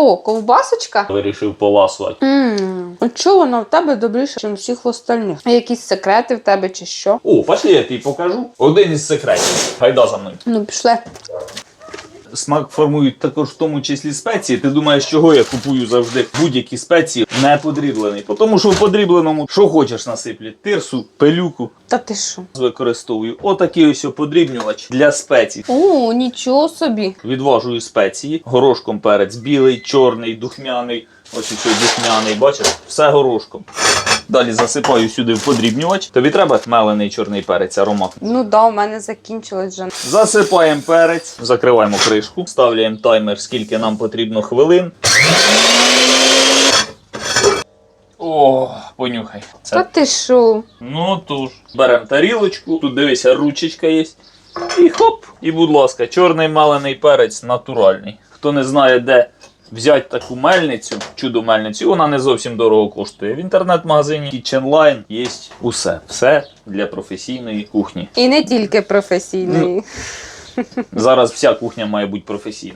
О, ковбасочка? Вирішив поласувати. Ммм, а чого вона в тебе добріша, ніж всіх остальних? А якісь секрети в тебе чи що? О, пошли, я тобі покажу. Один із секретів. Гайда за мною. Ну, пішли. Смак формують також в тому числі спеції. Ти думаєш, чого я купую завжди будь-які спеції не подріблені? Тому що в подрібленому що хочеш насиплять? Тирсу, пилюку. Та ти що? Використовую отакий ось подрібнювач для спецій. О, нічого собі. Відважую спеції. Горошком перець білий, чорний, духмяний. Ось ось духмяний, бачиш? Все горошком. Далі засипаю сюди в подрібнювач. Тобі треба мелений чорний перець, аромат. Ну да, у мене закінчилось вже. Засипаємо перець, закриваємо кришку, ставляємо таймер, скільки нам потрібно хвилин. О, понюхай. Та Це. ти що? Ну тож. Беремо тарілочку, тут дивися, ручечка є. І хоп! І, будь ласка, чорний малений перець натуральний. Хто не знає, де взяти таку мельницю, чудо мельницю, вона не зовсім дорого коштує. В інтернет-магазині KitchenLine є усе. Все для професійної кухні. І не тільки професійної. Зараз вся кухня має бути професійна.